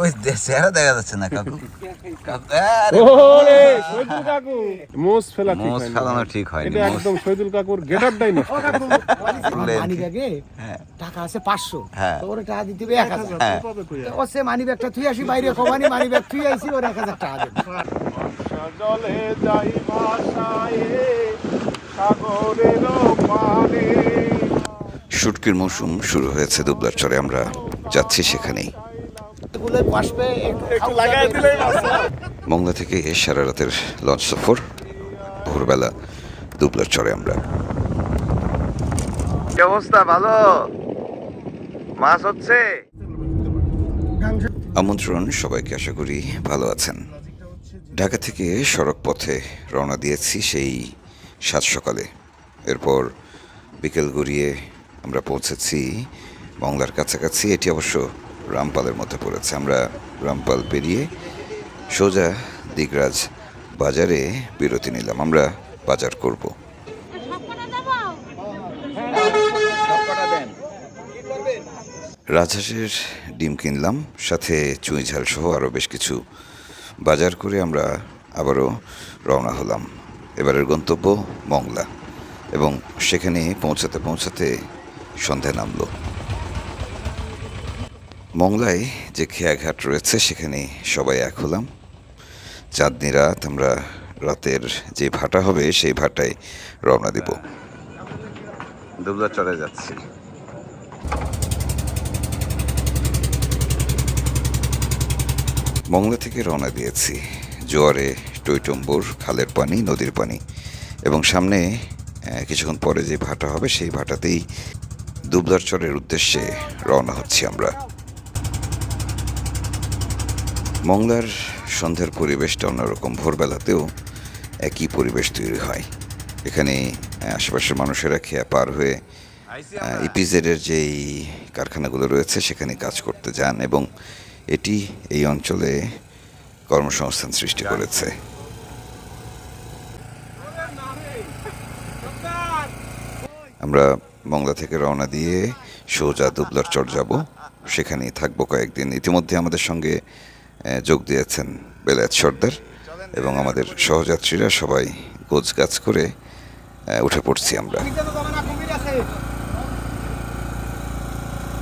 ওই চেহারা দেখা যাচ্ছে না কাকু। কাকু, মোস ফেলা মোষ হয় ফেলানো ঠিক হয়নি এটা একদম শহীদুল কাকুর গেটআপটাই না হ্যাঁ। টাকা আছে পাঁচশো। হ্যাঁ। ওর টাকা দিতে হবে এক হাজার। হ্যাঁ। ও সে মানি ব্যাগটা আসি বাইরে কমানি মানি ব্যাগ থুই আসি ওর এক হাজার টাকা দেবে। জলে যাই ভাষায় সাগরের পানে শুটকির মৌসুম শুরু হয়েছে দুবলার চরে আমরা যাচ্ছি সেখানেই। মংলা থেকে সারা রাতের লঞ্চ সফর। ভোরবেলা দুবলার চরে আমরা। কি অবস্থা? ভালো? মাছ হচ্ছে? আমন্ত্রণ সবাইকে আশা করি ভালো আছেন। ঢাকা থেকে সড়ক পথে রওনা দিয়েছি সেই সাত সকালে। এরপর বিকেল গড়িয়ে আমরা পৌঁছেছি মংলার কাছাকাছি। এটি অবশ্য রামপালের মধ্যে পড়েছে। আমরা রামপাল পেরিয়ে সোজা দিগরাজ বাজারে বিরতি নিলাম। আমরা বাজার করব। রাজহাঁসের ডিম কিনলাম, সাথে চুঁই ঝাল সহ আরও বেশ কিছু। বাজার করে আমরা আবারও রওনা হলাম। এবারের গন্তব্য মংলা এবং সেখানে পৌঁছাতে পৌঁছাতে সন্ধে নামলো। মংলায় যে খেয়াঘাট রয়েছে, সেখানে সবাই এক হলাম। চাঁদনি রাত, আমরা রাতের যে ভাটা হবে, সেই ভাটায় রওনা দিব। দুবলা চলে যাচ্ছি। মংলা থেকে রওনা দিয়েছি। জোয়ারে টইটম্বুর, খালের পানি, নদীর পানি। এবং সামনে কিছুক্ষণ পরে যে ভাটা হবে, সেই ভাটাতেই দুবলার চরের উদ্দেশ্যে রওনা হচ্ছি আমরা। মংলার সন্ধ্যার পরিবেশটা অন্যরকম। ভোরবেলাতেও একই পরিবেশ তৈরি হয়। এখানে আশেপাশের মানুষেরা খেয়া পার হয়ে ইপিজেডের যেই কারখানাগুলো রয়েছে, সেখানে কাজ করতে যান এবং এটি এই অঞ্চলে কর্মসংস্থান সৃষ্টি করেছে। আমরা মংলা থেকে রওনা দিয়ে সোজা দুবলার চর যাব। সেখানেই থাকব কয়েকদিন। ইতিমধ্যে আমাদের সঙ্গে যোগ দিয়েছেন বেলায়েত সর্দার এবং আমাদের সহযাত্রীরা সবাই গোছ গাছ করে উঠে পড়ছি আমরা।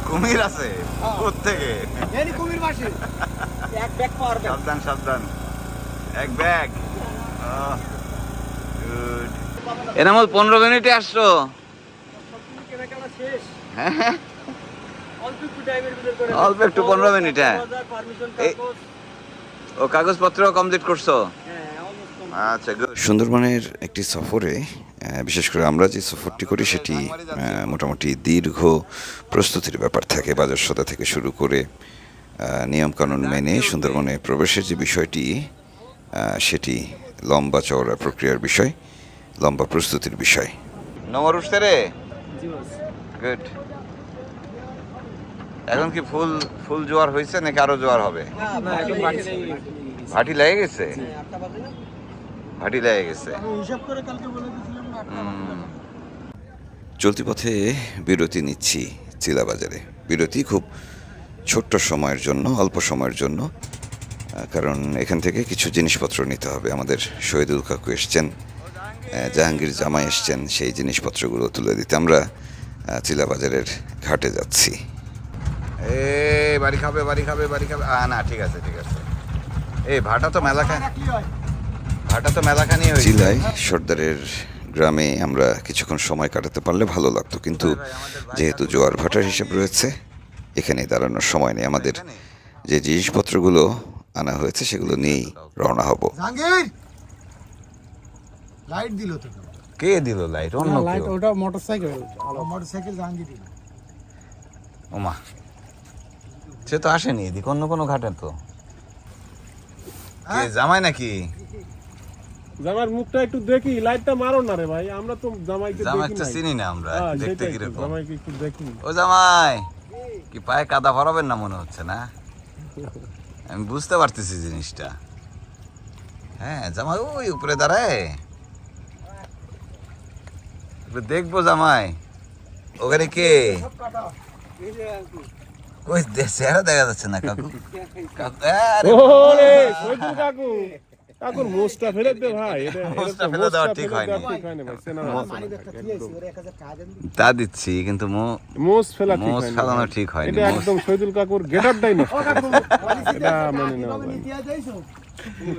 কুমির আছে? থেকে কুমির এক ব্যাগ সাবধান সাবধান। এক ব্যাগ। এনামল পনেরো মিনিটে আসছো? অল্প একটু পনেরো মিনিট হ্যাঁ। ও কাগজপত্র কমপ্লিট করছ? আচ্ছা গুড সুন্দরবনের একটি সফরে বিশেষ করে আমরা যে সফরটি করি সেটি মোটামুটি দীর্ঘ প্রস্তুতির ব্যাপার থাকে বাজার সদা থেকে শুরু করে নিয়মকানুন মেনে সুন্দরবনে প্রবেশের যে বিষয়টি সেটি লম্বা চওড়া প্রক্রিয়ার বিষয় লম্বা প্রস্তুতির বিষয়। নম্বর উঠছে রে গুড এখন কি ফুল ফুল জোয়ার হয়েছে নাকি আরও জোয়ার হবে? ভাটি লেগে গেছে? ভাটি লেগে গেছে। চলতি পথে বিরতি নিচ্ছি চিলা বাজারে বিরতি খুব ছোট্ট সময়ের জন্য অল্প সময়ের জন্য কারণ এখান থেকে কিছু জিনিসপত্র নিতে হবে। আমাদের শহীদুল কাকু এসছেন জাহাঙ্গীর জামাই এসছেন সেই জিনিসপত্রগুলো তুলে দিতে আমরা আহ, চিলা বাজারের ঘাটে যাচ্ছি। এ বাড়ি খাবে বাড়ি খাবে বাড়ি খাবে। আ না ঠিক আছে ঠিক আছে। এই ভাটা তো মেলাখানি ভাটা তো মেলাখানি হয়েছে। চিলায় সর্দারের গ্রামে আমরা কিছুক্ষণ সময় কাটাতে পারলে ভালো লাগতো। কিন্তু যেহেতু জোয়ার ভাটার হিসেব রয়েছে এখানে দাঁড়ানোর সময় নেই। আমাদের যে জিনিসপত্রগুলো আনা হয়েছে সেগুলো নিয়েই রওনা হব। লাইট দিল তো কে দিল লাইট অন্য লাইট ওটা মোটরসাইকেল মোটর সাইকেল জাহাঙ্গীর দিল। ওমা। সে তো আসেনি এদিকে অন্য কোনো ঘাটে তো। কে জামাই নাকি? জামাইয়ের মুখটা একটু দেখি লাইটটা মারো না রে ভাই আমরা তো জামাইকে জামাই দেখি তো চিনি না আমরা দেখতে সেটাই তো, কীরকম? জামাইকে একটু দেখি। ও জামাই কি পায়ে কাদা ভরাবেন না মনে হচ্ছে না? আমি বুঝতে পারতেছি জিনিসটা। হ্যাঁ জামাই ওই উপরে দাঁড়ায়। দেখব জামাই। ওখানে কে? কই চেহারা দেখা যাচ্ছে না কাকু। কাকু কাকুর ফেলে দে ভাই মোষটা ফেলে দেওয়া ঠিক দি। তা দিচ্ছি কিন্তু মো মোষ ফেলা ঠিক ফেলানো হয়নি, এটা মোষ- একদম শহীদুল কাকুর এটা মেনে?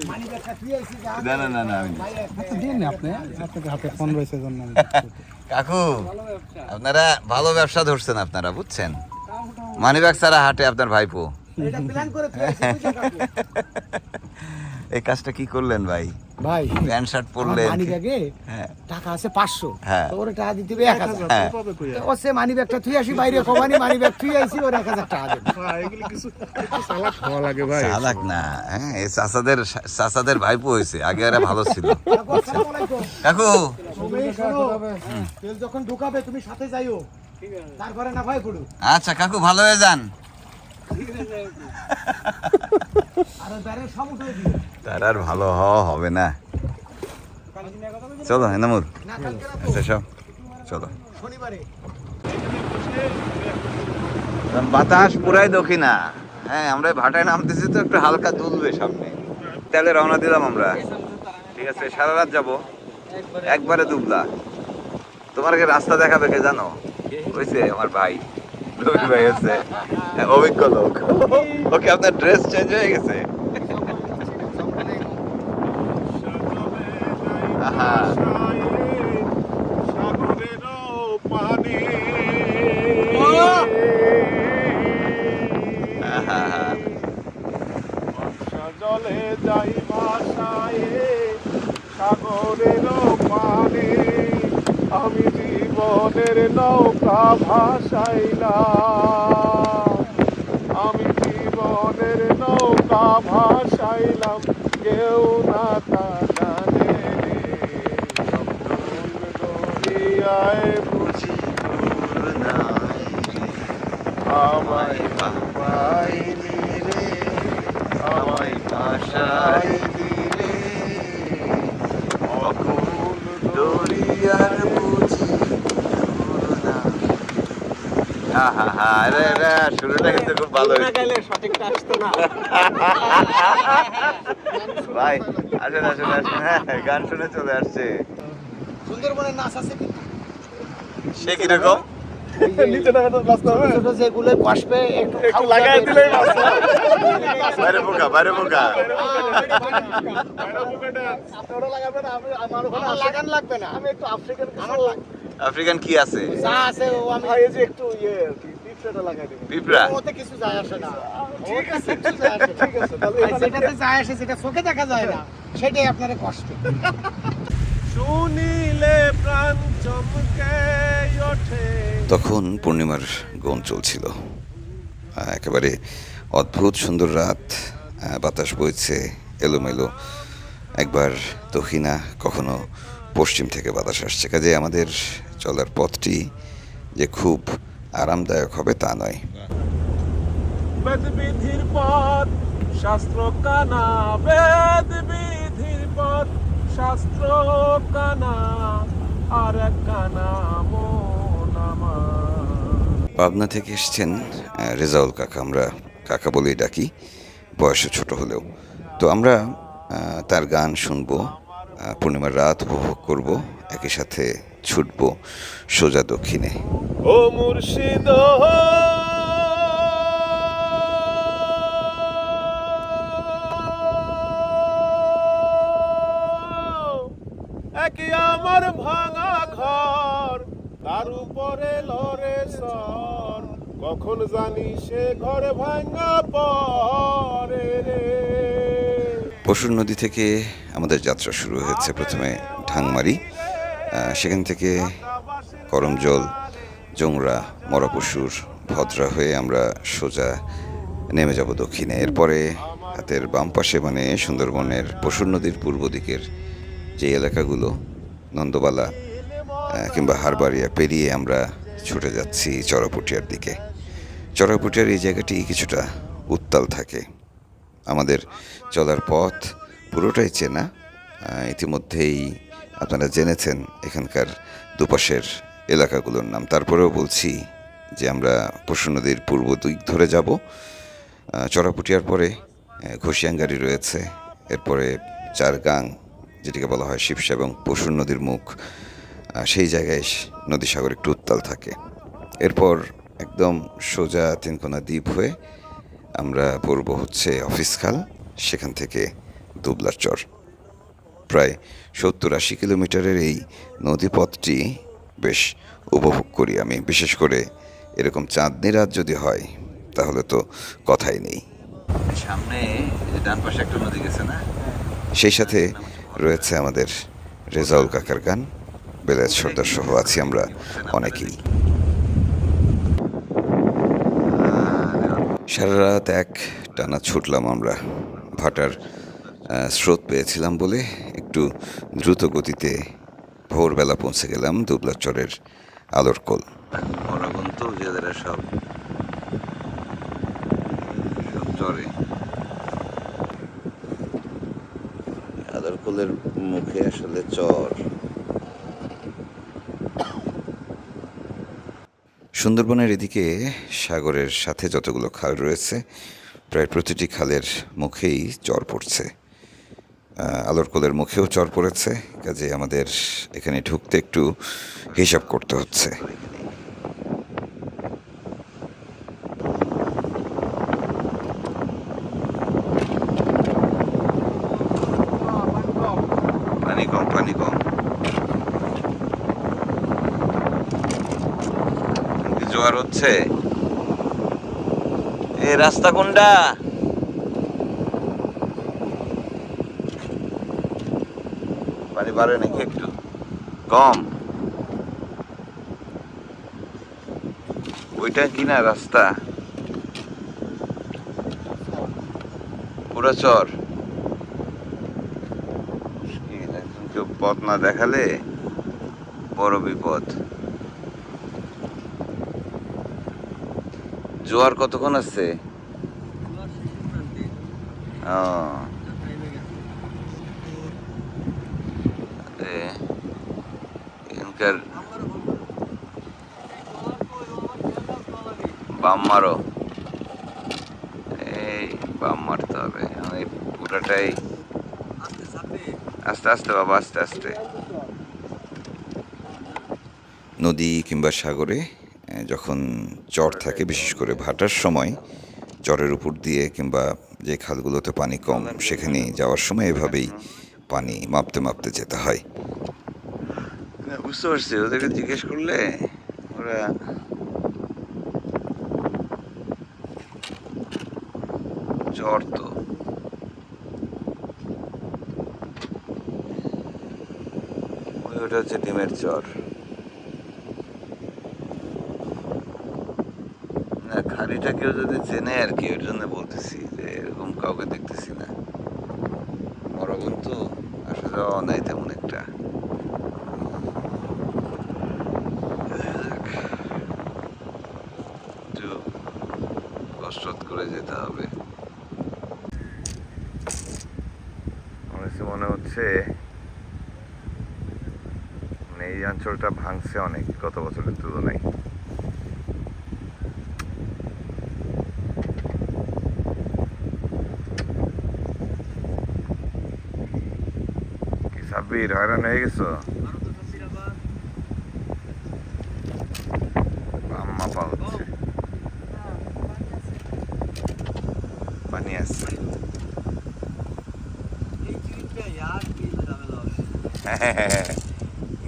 মানি না না না না আমি ভাই এক- দিন আপনি আপনাকে হাতে ফোন রয়েছে জন্য কাকু আপনারা ভালো ব্যবসা ধরছেন আপনারা বুঝছেন? মানিব্যাগ ছাড়া হাটে আপনার ভাইপো? এই কাজটা কি করলেন ভাই? ভাই প্যান্ট শার্ট পরলেন। মানি ব্যাগে হ্যাঁ। টাকা আছে পাঁচশো। হ্যাঁ। ওর টাকা দিতে হবে এক হাজার। আর? ও সে মানি ব্যাগটা থুই আসি বাইরে কমানি মানি ব্যাগ থুই ওর এক হাজার টাকা দেন ভাই, এগুলো কিছু একটু সালাদ খাওয়া লাগে ভাই। চালাক না হ্যাঁ এই চাচাদের চাচাদের ভাইপো হয়েছে আগে এরা ভালো ছিল। কাকু, আসসালামু আলাইকুম। কাকু। তুমি শোনো, তেল যখন ঢুকাবে তুমি সাথে যাইও। তারপরে না ভাই পড়ু আচ্ছা কাকু ভালো হয়ে যান। তার আর ভালো হওয়া হবে না। চলো এনামুর আচ্ছা সব চলো। বাতাস পুরাই দক্ষিণা। হ্যাঁ আমরা ভাটায় নামতেছি তো একটু হালকা দুলবে সামনে। তাহলে রওনা দিলাম আমরা। ঠিক আছে সারা রাত যাব। একবারে দুবলা। তোমার কি রাস্তা দেখাবে কে জানো? হয়েছে আমার ভাই। রবি ভাই আছে হ্যাঁ, অভিজ্ঞ লোক। ওকে আপনার ড্রেস চেঞ্জ হয়ে গেছে। জলে যাই ভাষায় সাগরের পানে। আমি জীবনের নৌকা ভাসাইলাম। আমি জীবনের নৌকা ভাসাইলাম, কেউ না তা জানে। বুঝি আমায় পাইনি রে, আমায় ভাষাই দিলে অকুল দরিয়ার বুঝি আহা হা আরে আরে শুরুটা কিন্তু খুব ভালো ভাই আসেন আসেন আসেন। হ্যাঁ গান শুনে চলে আসছে। সুন্দরবনের নাচ আছে কিন্তু সে কীরকম? নিচে নামে বাঁচতে হবে। ছোট যেগুলো বসবে একটু একটু লাগাই যাবে। দিলেই বাঁচতে বাইরে পোকা বাইরে পোকা আমার লাগান লাগবে না। আমি একটু আফ্রিকান আমার লাগবে আফ্রিকান কি আছে? যা আছে ও আমি এই যে একটু ইয়ে পিপসাটা লাগাই দিবেন পিঁপড়া? ওতে কিছু যায় আসে না। ঠিক আছে কিছু যায় আসে ঠিক আছে তাহলে যেটাতে যায় আসে যেটা চোখে দেখা যায় না। সেটাই আপনার কষ্ট। শুনিলে প্রাণ চমকে ওঠে। তখন পূর্ণিমার গুণ চলছিল। একেবারে অদ্ভুত সুন্দর রাত আহ, বাতাস বইছে এলোমেলো। একবার দক্ষিণা কখনো পশ্চিম থেকে বাতাস আসছে। কাজে আমাদের চলার পথটি যে খুব আরামদায়ক হবে তা নয়। পথ শাস্ত্র কানা পথ শাস্ত্র কানা আর কানা পাবনা থেকে এসছেন রেজাউল কাকা। আমরা কাকা বলেই ডাকি বয়সে ছোট হলেও। তো আমরা তার গান শুনব। পূর্ণিমার রাত উপভোগ করব, একই সাথে ছুটব সোজা দক্ষিণে। ও মুর্শিদ! আমার ভাঙা ঘর, তার উপরে লরে সর। কখন জানি সে ঘর ভাঙা পরে রে। পশুর নদী থেকে আমাদের যাত্রা শুরু হয়েছে প্রথমে ঢাংমারি সেখান থেকে করমজল জংরা মরাপশুর ভদ্রা হয়ে আমরা সোজা নেমে যাব দক্ষিণে। এরপরে হাতের বাম পাশে মানে সুন্দরবনের পশুর নদীর পূর্ব দিকের যে এলাকাগুলো, নন্দবালা কিংবা হারবাড়িয়া পেরিয়ে আমরা ছুটে যাচ্ছি চড়াপুটিয়ার দিকে। চড়াপুটিয়ার এই জায়গাটি কিছুটা উত্তাল থাকে। আমাদের চলার পথ পুরোটাই চেনা। ইতিমধ্যেই আপনারা জেনেছেন এখানকার দুপাশের এলাকাগুলোর নাম। তারপরেও বলছি যে আমরা পশু নদীর পূর্ব দিক ধরে যাব। চড়াপুটিয়ার পরে ঘষিয়াঙ্গারি রয়েছে। এরপরে চারগাং, যেটিকে বলা হয় শিবসা এবং পশুর নদীর মুখ সেই জায়গায় নদী সাগর একটু উত্তাল থাকে। এরপর একদম সোজা তিনকোনা দ্বীপ হয়ে আমরা পড়ব হচ্ছে অফিস খাল সেখান থেকে দুবলার চর। প্রায় সত্তর আশি কিলোমিটারের এই নদীপথটি বেশ উপভোগ করি আমি। বিশেষ করে এরকম চাঁদনি রাত যদি হয় তাহলে তো কথাই নেই। সামনে ডান পাশে একটা নদী গেছে না? সেই সাথে রয়েছে আমাদের রেজাউল কাকার গান। বেলায়েত সর্দার সহ আছি আমরা অনেকেই। সারা রাত এক টানা ছুটলাম আমরা। ভাটার স্রোত পেয়েছিলাম বলে একটু দ্রুত গতিতে ভোরবেলা পৌঁছে গেলাম দুবলাচরের আলোর কোল। মরাগুন তো যাদের সব সব চরে আদরকোলের মুখে আসলে চর সুন্দরবনের এদিকে সাগরের সাথে যতগুলো খাল রয়েছে, প্রায় প্রতিটি খালের মুখেই চর পড়ছে। আলোর আলোরকোলের মুখেও চর পড়েছে, কাজে আমাদের এখানে ঢুকতে একটু হিসাব করতে হচ্ছে পানি কম পানি কম কি জোয়ার হচ্ছে এ রাস্তা কোনটা? পানি বাড়ে নাকি একটু? কম। ওইটা কি না রাস্তা? পুরা চর। কেউ পথ না দেখালে বড় বিপদ। জোয়ার কতক্ষণ আছে? এখানকার মারো এই মারতে হবে। এই পুরাটাই আস্তে আস্তে বাবা, আস্তে আস্তে। নদী কিংবা সাগরে যখন চর থাকে, বিশেষ করে ভাটার সময় চরের উপর দিয়ে কিংবা যে খালগুলোতে পানি কম, সেখানে যাওয়ার সময় এভাবেই পানি মাপতে মাপতে যেতে হয়। বুঝতে পারছি। ওদেরকে জিজ্ঞেস করলে ওরা চর তো। ওটা হচ্ছে ডিমের চর না খাড়িটা কেউ যদি চেনে আর কি ওর জন্য বলতেছি যে এরকম কাউকে দেখতেছি না। মরগুন তো আসা যাওয়া নাই তেমন একটা। কষ্ট করে যেতে হবে। মনে হচ্ছে মানে এই অঞ্চলটা ভাঙছে অনেক, গত বছরের তুলনায়। সাব্বির হয়রান হয়ে গেছো? আম্মা পা হচ্ছে পানি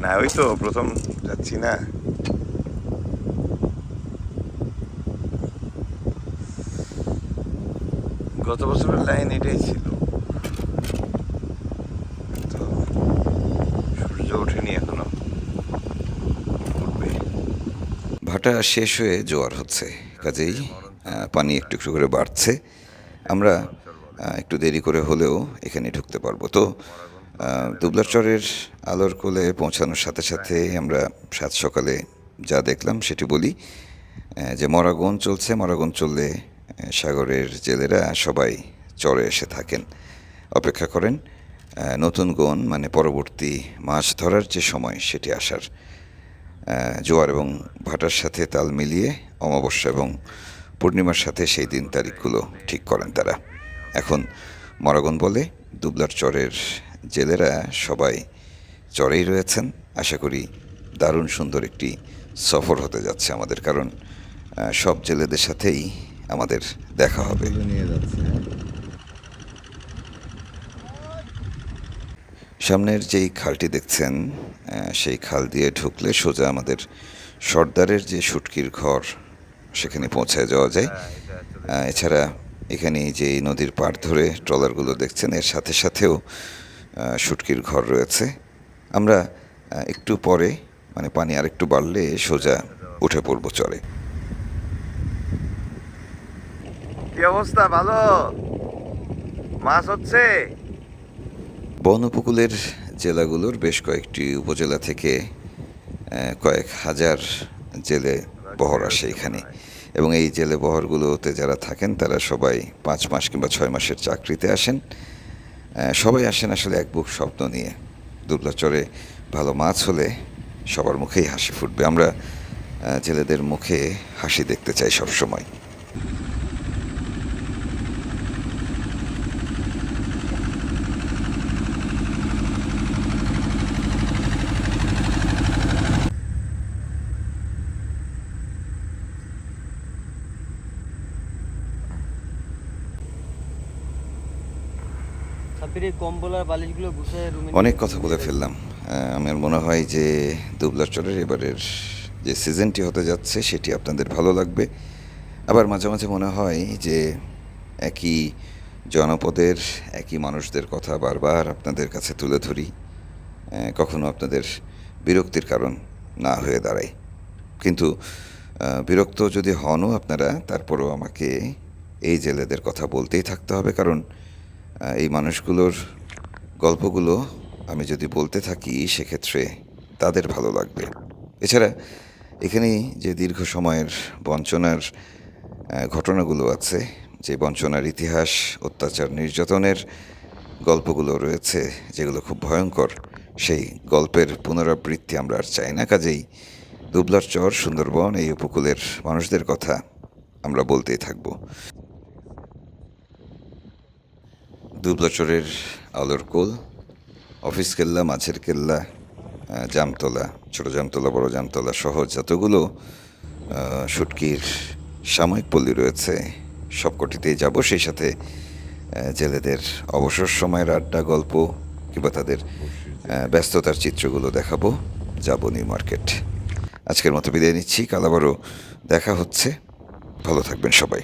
না, ওই তো প্রথম যাচ্ছি না। গত বছরের লাইন এটাই ছিল তো সূর্য ওঠেনি এখনও উঠবে ভাটা শেষ হয়ে জোয়ার হচ্ছে। কাজেই পানি একটু একটু করে বাড়ছে। আমরা একটু দেরি করে হলেও এখানে ঢুকতে পারব। তো আহ, দুবলার চরের আলোর কোলে পৌঁছানোর সাথে সাথে আমরা সাত সকালে যা দেখলাম সেটি বলি যে মরাগন চলছে। মরাগন চললে সাগরের জেলেরা সবাই চরে এসে থাকেন। অপেক্ষা করেন নতুন গন মানে পরবর্তী মাছ ধরার যে সময় সেটি আসার। জোয়ার এবং ভাটার সাথে তাল মিলিয়ে অমাবস্যা এবং পূর্ণিমার সাথে সেই দিন তারিখগুলো ঠিক করেন তারা। এখন মরাগন বলে দুবলার চরের জেলেরা সবাই চরেই রয়েছেন। আশা করি দারুণ সুন্দর একটি সফর হতে যাচ্ছে আমাদের, কারণ সব জেলেদের সাথেই আমাদের দেখা হবে। নিয়ে যাচ্ছে। সামনের যেই খালটি দেখছেন সেই খাল দিয়ে ঢুকলে সোজা আমাদের সর্দারের যে শুটকির ঘর সেখানে পৌঁছায় যাওয়া যায়। এছাড়া এখানে যে নদীর পাড় ধরে ট্রলারগুলো দেখছেন এর সাথে সাথেও আহ, শুটকির ঘর রয়েছে। আমরা একটু পরে মানে পানি আর একটু বাড়লে সোজা উঠে পড়ব চরে কি অবস্থা? ভালো? মাছ হচ্ছে? বন উপকূলের জেলাগুলোর বেশ কয়েকটি উপজেলা থেকে কয়েক হাজার জেলে বহর আসে এখানে। এবং এই জেলে বহরগুলোতে যারা থাকেন, তারা সবাই পাঁচ মাস কিংবা ছয় মাসের চাকরিতে আসেন। সবাই আসেন আসলে এক বুক স্বপ্ন নিয়ে। দুবলাচরে ভালো মাছ হলে সবার মুখেই হাসি ফুটবে। আমরা জেলেদের মুখে হাসি দেখতে চাই সবসময়। অনেক কথা বলে ফেললাম। আমার মনে হয় যে দুবলাচরের এবারের যে সিজনটি হতে যাচ্ছে সেটি আপনাদের ভালো লাগবে। আবার মাঝে মাঝে মনে হয় যে একই জনপদের একই মানুষদের কথা বারবার আপনাদের কাছে তুলে ধরি। কখনো আপনাদের বিরক্তির কারণ না হয়ে দাঁড়ায়। কিন্তু বিরক্ত যদি হনও আপনারা তারপরেও আমাকে এই জেলেদের কথা বলতেই থাকতে হবে। কারণ এই মানুষগুলোর গল্পগুলো আমি যদি বলতে থাকি, সেক্ষেত্রে তাদের ভালো লাগবে। এছাড়া এখানে যে দীর্ঘ সময়ের বঞ্চনার ঘটনাগুলো আছে, যে বঞ্চনার ইতিহাস, অত্যাচার নির্যাতনের গল্পগুলো রয়েছে, যেগুলো খুব ভয়ঙ্কর, সেই গল্পের পুনরাবৃত্তি আমরা আর চাই না। কাজেই দুবলার চর, সুন্দরবন, এই উপকূলের মানুষদের কথা আমরা বলতেই থাকব। দুবলাচরের আলোর কোল। অফিস কেল্লা, মাছের কেল্লা জামতলা, ছোট জামতলা, বড় জামতলা সহ যতগুলো শুটকির সাময়িক পল্লী রয়েছে, সবকটিতেই যাব। সেই সাথে জেলেদের অবসর সময়ের আড্ডা, গল্প কিংবা তাদের ব্যস্ততার চিত্রগুলো দেখাবো। যাব নিউ মার্কেট। আজকের মতো বিদায় নিচ্ছি। কাল আবারও দেখা হচ্ছে। ভালো থাকবেন সবাই।